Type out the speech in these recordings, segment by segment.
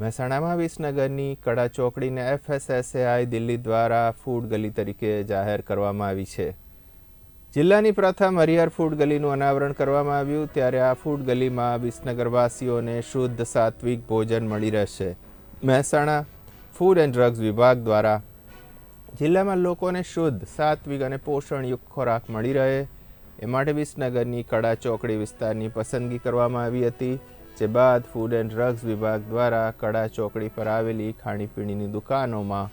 મહેસાણામાં વિસનગરની કડા ચોકડીને એફએસએસએઆઈ દિલ્હી દ્વારા ફૂડ ગલી તરીકે જાહેર કરવામાં આવી છે. જિલ્લાની પ્રથમ હરિહર ફૂડ ગલીનું અનાવરણ કરવામાં આવ્યું, ત્યારે આ ફૂડ ગલીમાં વિસનગરવાસીઓને શુદ્ધ સાત્વિક ભોજન મળી રહેશે. મહેસાણા ફૂડ એન્ડ ડ્રગ્સ વિભાગ દ્વારા જિલ્લામાં લોકોને શુદ્ધ, સાત્વિક અને પોષણયુક્ત ખોરાક મળી રહે, એ માટે વિસનગરની કડા ચોકડી વિસ્તારની પસંદગી કરવામાં આવી હતી. જે બાદ ફૂડ એન્ડ ડ્રગ્સ વિભાગ દ્વારા કડા ચોકડી પર આવેલી ખાણીપીણીની દુકાનોમાં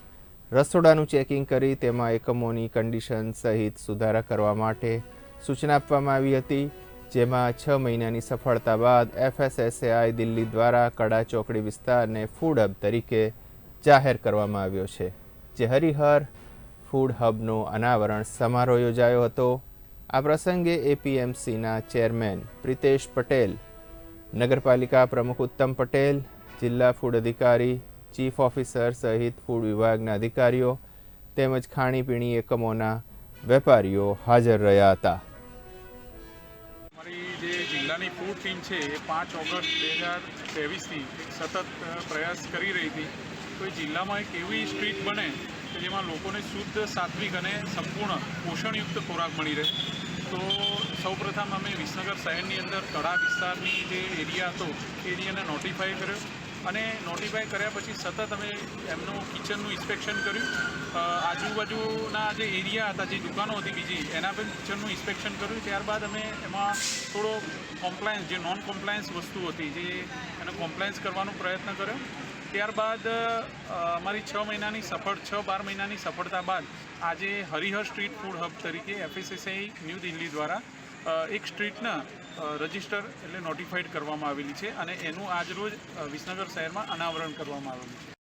રસોડાનું ચેકિંગ કરી તેમાં એકમોની કન્ડિશન સહિત સુધારા કરવા માટે સૂચના આપવામાં આવી હતી, જેમાં છ મહિનાની સફળતા બાદ એફએસએસએઆઈ દિલ્હી દ્વારા કડા ચોકડી વિસ્તારને ફૂડ હબ તરીકે જાહેર કરવામાં આવ્યો છે. જે હરિહર ફૂડ હબનો અનાવરણ સમારોહ યોજાયો હતો. આ પ્રસંગે એપીએમસીના ચેરમેન પ્રિતેશ પટેલ નગરપાલિકા પ્રમુખ ઉત્તમ પટેલ, જિલ્લા ફૂડ અધિકારી, ચીફ ઓફિસર સહિત ફૂડ વિભાગના અધિકારીઓ તેમજ ખાણીપીણી એકમોના વેપારીઓ હાજર રહ્યા હતા. અમારી જે જિલ્લાની ફૂડ ટીમ છે એ પાંચ ઓગસ્ટ બે હજાર ત્રેવીસથી સતત પ્રયાસ કરી રહી હતી. તો એ જિલ્લામાં એક એવી સ્ટ્રીટ બને કે જેમાં લોકોને શુદ્ધ, સાત્વિક અને સંપૂર્ણ પોષણયુક્ત ખોરાક મળી રહે. તો સૌપ્રથમ અમે વિસનગર શહેરની અંદર કડા વિસ્તારની જે એરિયા હતો એ એરિયાને નોટિફાઈ કર્યો. અને નોટિફાઈ કર્યા પછી સતત અમે એમનું કિચનનું ઇન્સ્પેક્શન કર્યું. આજુબાજુના જે એરિયા હતા, જે દુકાનો હતી બીજી, એના પણ કિચનનું ઇન્સ્પેક્શન કર્યું. ત્યારબાદ અમે એમાં થોડો કોમ્પ્લાયન્સ જે નોન કોમ્પ્લાયન્સ વસ્તુ હતી, જે એને કોમ્પ્લાયન્સ કરવાનો પ્રયત્ન કર્યો. ત્યારબાદ અમારી છ મહિનાની સફળ, છ બાર મહિનાની સફળતા બાદ આજે હરિહર સ્ટ્રીટ ફૂડ હબ તરીકે એફએસએસઆઈ ન્યૂ દિલ્હી દ્વારા એક સ્ટ્રીટના રજિસ્ટર એટલે નોટિફાઈડ કરવામાં આવેલી છે અને એનું આજરોજ વિસનગર શહેરમાં અનાવરણ કરવામાં આવેલું છે.